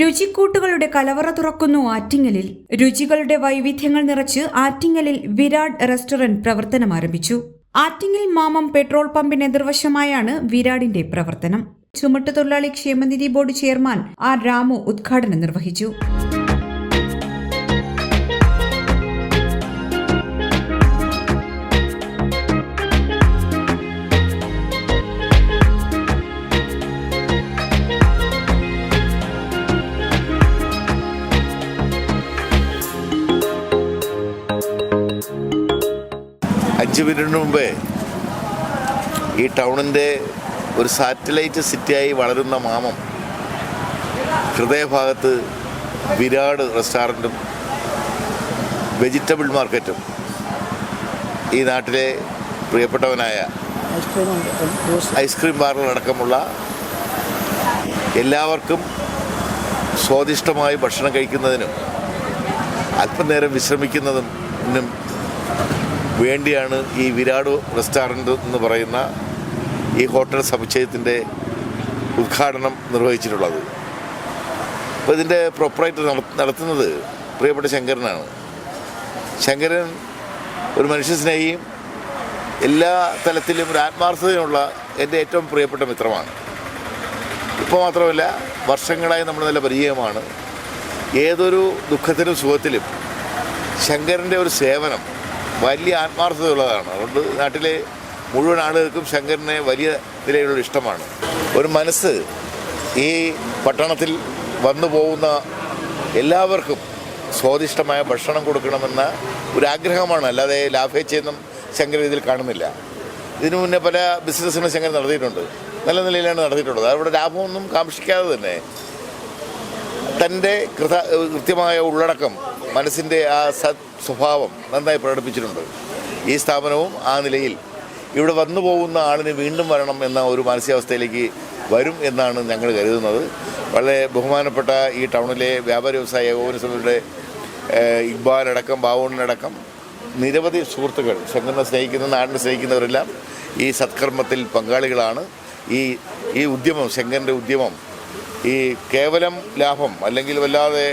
രുചിക്കൂട്ടുകളുടെ കലവറ തുറക്കുന്നു ആറ്റിങ്ങലിൽ. രുചികളുടെ വൈവിധ്യങ്ങൾ നിറച്ച് ആറ്റിങ്ങലിൽ വിരാട് റെസ്റ്റോറന്റ് പ്രവർത്തനം ആരംഭിച്ചു. ആറ്റിങ്ങൽ മാമം പെട്രോൾ പമ്പിന് എതിർവശമായാണ് വിരാടിന്റെ പ്രവർത്തനം. ചുമട്ടുതൊഴിലാളി ക്ഷേമനിധി ബോർഡ് ചെയർമാൻ ആർ രാമു ഉദ്ഘാടനം നിർവഹിച്ചു. അഞ്ച് മിനിറ്റിന് മുമ്പേ ഈ ടൗണിന്റെ ഒരു സാറ്റലൈറ്റ് സിറ്റിയായി വളരുന്ന മാമം ഹൃദയഭാഗത്ത് വിരാട് റെസ്റ്റോറന്റും വെജിറ്റബിൾ മാർക്കറ്റും ഈ നാട്ടിലെ പ്രിയപ്പെട്ടവനായ ഐസ്ക്രീം പാർലറടക്കമുള്ള എല്ലാവർക്കും സ്വാദിഷ്ടമായി ഭക്ഷണം കഴിക്കുന്നതിനും അല്പനേരം വിശ്രമിക്കുന്നതിനും വേണ്ടിയാണ് ഈ വിരാട് റെസ്റ്റോറന്റ് എന്ന് പറയുന്ന ഈ ഹോട്ടൽ സമുച്ചയത്തിന്റെ ഉദ്ഘാടനം നിർവഹിച്ചിട്ടുള്ളത്. അപ്പോൾ ഇതിന്റെ പ്രൊപ്പറേറ്റർ നടത്തുന്നത് പ്രിയപ്പെട്ട ശങ്കരനാണ്. ശങ്കരൻ ഒരു മനുഷ്യസ്നേഹിയും എല്ലാ തലത്തിലും ഒരു ആത്മാർത്ഥതയുള്ള എന്റെ ഏറ്റവും പ്രിയപ്പെട്ട മിത്രമാണ്. ഇപ്പോൾ മാത്രമല്ല വർഷങ്ങളായി നമ്മൾ നല്ല പരിചയമാണ്. ഏതൊരു ദുഃഖത്തിലും സുഖത്തിലും ശങ്കരന്റെ ഒരു സേവനം വലിയ ആത്മാർത്ഥതയുള്ളതാണ്. അതുകൊണ്ട് നാട്ടിലെ മുഴുവൻ ആളുകൾക്കും ശങ്കരനെ വലിയ നിലയിലുള്ള ഇഷ്ടമാണ്. ഒരു മനസ്സ് ഈ പട്ടണത്തിൽ വന്നു പോകുന്ന എല്ലാവർക്കും സ്വാദിഷ്ടമായ ഭക്ഷണം കൊടുക്കണമെന്ന ഒരു ആഗ്രഹമാണ് അല്ലാതെ ലാഭേച്ഛയൊന്നും ശങ്കരൻ ഇതിൽ കാണുന്നില്ല. ഇതിനു മുന്നേ പല ബിസിനസ്സുകളും ശങ്കരൻ നടത്തിയിട്ടുണ്ട്. നല്ല നിലയിലാണ് നടത്തിയിട്ടുള്ളത്. അവിടെ ലാഭമൊന്നും കാക്ഷിക്കാതെ തന്നെ തന്റെ കൃത കൃത്യമായ ഉള്ളടക്കം മനസ്സിന്റെ ആ സത് സ്വഭാവം നന്നായി പ്രകടിപ്പിച്ചിട്ടുണ്ട്. ഈ സ്ഥാപനവും ആ നിലയിൽ ഇവിടെ വന്നു പോകുന്ന ആളിന് വീണ്ടും വരണം എന്ന ഒരു മാനസികാവസ്ഥയിലേക്ക് വരും എന്നാണ് ഞങ്ങൾ കരുതുന്നത്. വളരെ ബഹുമാനപ്പെട്ട ഈ ടൗണിലെ വ്യാപാര വ്യവസായ ഏകോപന ഇക്ബാലടക്കം ബാവൂണിനടക്കം നിരവധി സുഹൃത്തുക്കൾ സംഘടന സ്നേഹിക്കുന്ന നാടിനെ സ്നേഹിക്കുന്നവരെല്ലാം ഈ സത്കർമ്മത്തിൽ പങ്കാളികളാണ്. ഈ ഈ ഉദ്യമം ശങ്കരന്റെ ഉദ്യമം ഈ കേവലം ലാഭം അല്ലെങ്കിൽ വല്ലാതെ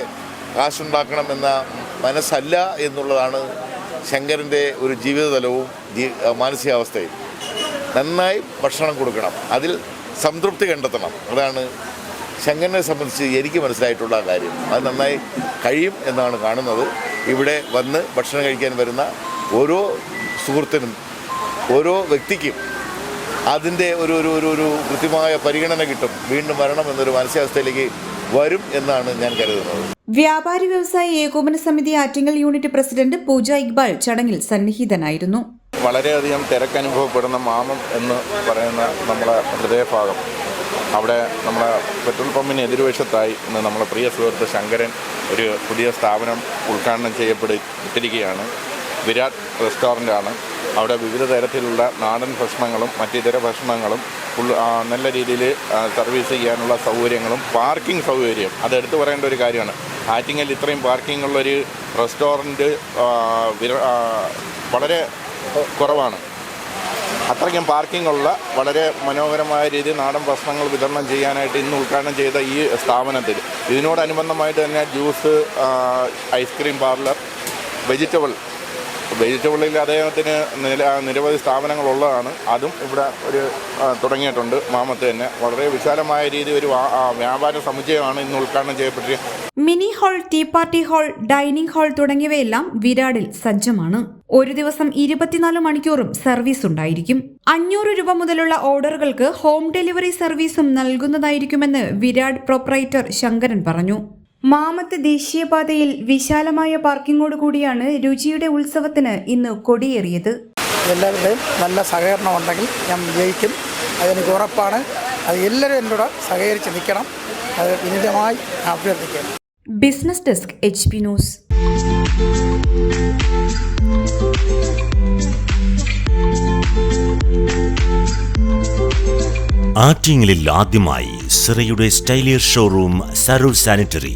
കാശുണ്ടാക്കണം എന്ന മനസ്സല്ല എന്നുള്ളതാണ് ശങ്കരന്റെ ഒരു ജീവിതതലവും ജീ മാനസികാവസ്ഥയും നന്നായി ഭക്ഷണം കൊടുക്കണം. അതിൽ സംതൃപ്തി കണ്ടെത്തണം. അതാണ് ശങ്കരനെ സംബന്ധിച്ച് എനിക്ക് മനസ്സിലായിട്ടുള്ള കാര്യം. അത് നന്നായി കഴിയും എന്നാണ് കാണുന്നത്. ഇവിടെ വന്ന് ഭക്ഷണം കഴിക്കാൻ വരുന്ന ഓരോ സുഹൃത്തിനും ഓരോ വ്യക്തിക്കും അതിന്റെ ഒരു ഒരു ഒരു കൃത്യമായ പരിഗണന കിട്ടും. വീണ്ടും വരണം എന്നൊരു മാനസികാവസ്ഥയിലേക്ക് വരും എന്നാണ് ഞാൻ കരുതുന്നത്. വ്യാപാരി വ്യവസായ ഏകോപന സമിതി ആറ്റിങ്ങൽ യൂണിറ്റ് പ്രസിഡന്റ് പൂജ ഇക്ബാൽ ചടങ്ങിൽ സന്നിഹിതനായിരുന്നു. വളരെയധികം തിരക്കനുഭവപ്പെടുന്ന മാമം എന്ന് പറയുന്ന നമ്മുടെ ഹൃദയഭാഗം. അവിടെ നമ്മുടെ പെട്രോൾ പമ്പിന് എതിർവശത്തായി ഇന്ന് നമ്മുടെ പ്രിയ സുഹൃത്ത് ശങ്കരൻ ഒരു പുതിയ സ്ഥാപനം ഉദ്ഘാടനം ചെയ്യപ്പെട്ടിരിക്കുകയാണ് വിരാട് റെസ്റ്റോറന്റാണ്. അവിടെ വിവിധ തരത്തിലുള്ള നാടൻ ഭക്ഷണങ്ങളും മറ്റിതര ഭക്ഷണങ്ങളും നല്ല രീതിയിൽ സർവീസ് ചെയ്യാനുള്ള സൗകര്യങ്ങളും പാർക്കിംഗ് സൗകര്യം. അത് എടുത്തു പറയേണ്ട ഒരു കാര്യമാണ്. ആറ്റിങ്ങൽ ഇത്രയും പാർക്കിംഗ് ഉള്ളൊരു റെസ്റ്റോറന്റ് വളരെ കുറവാണ്. അത്രയ്ക്കും പാർക്കിംഗ് ഉള്ള വളരെ മനോഹരമായ രീതിയിൽ നാടൻ ഭക്ഷണങ്ങൾ വിതരണം ചെയ്യാനായിട്ട് ഇന്ന് ഉദ്ഘാടനം ചെയ്ത ഈ സ്ഥാപനത്തിൽ. ഇതിനോടനുബന്ധമായിട്ട് തന്നെ juice ice cream parlour vegetable വെജിറ്റബിളിൽ അദ്ദേഹത്തിന് നില നിരവധി സ്ഥാപനങ്ങളുള്ളതാണ്. അതും ഇവിടെ ഒരു തുടങ്ങിയിട്ടുണ്ട്. മാമത്ത് തന്നെ വളരെ വിശാലമായ രീതിയിൽ ഒരു വ്യാപാര സമുച്ചയമാണ് ഇന്ന് ഉദ്ഘാടനം ചെയ്യപ്പെട്ടിരിക്കുന്നത് mini hall tea party hall dining hall തുടങ്ങിയവയെല്ലാം വിരാടിൽ സജ്ജമാണ്. ഒരു ദിവസം ഇരുപത്തിനാല് മണിക്കൂറും സർവീസ് ഉണ്ടായിരിക്കും. അഞ്ഞൂറ് രൂപ മുതലുള്ള ഓർഡറുകൾക്ക് ഹോം ഡെലിവറി സർവീസും നൽകുന്നതായിരിക്കുമെന്ന് വിരാട് പ്രൊപ്പറേറ്റർ ശങ്കരൻ പറഞ്ഞു. മാമത്ത് ദേശീയപാതയിൽ വിശാലമായ പാർക്കിങ്ങോട് കൂടിയാണ് രുചിയുടെ ഉത്സവത്തിന് ഇന്ന് കൊടിയേറിയത്. എല്ലാവരുടെയും നല്ല സഹകരണം ഉണ്ടെങ്കിൽ ഞാൻ വിജയിക്കും അതെനിക്ക് ഉറപ്പാണ്. അത് എല്ലാവരും എന്നോട് സഹകരിച്ച് നിൽക്കണം. അത് വിനീതമായി അഭ്യർത്ഥിക്കാം. Business desk H P news. ആറ്റിങ്ങലിൽ ആദ്യമായി സിറയുടെ സ്റ്റൈലിയർ ഷോറൂം സരൂർ സാനിറ്ററി.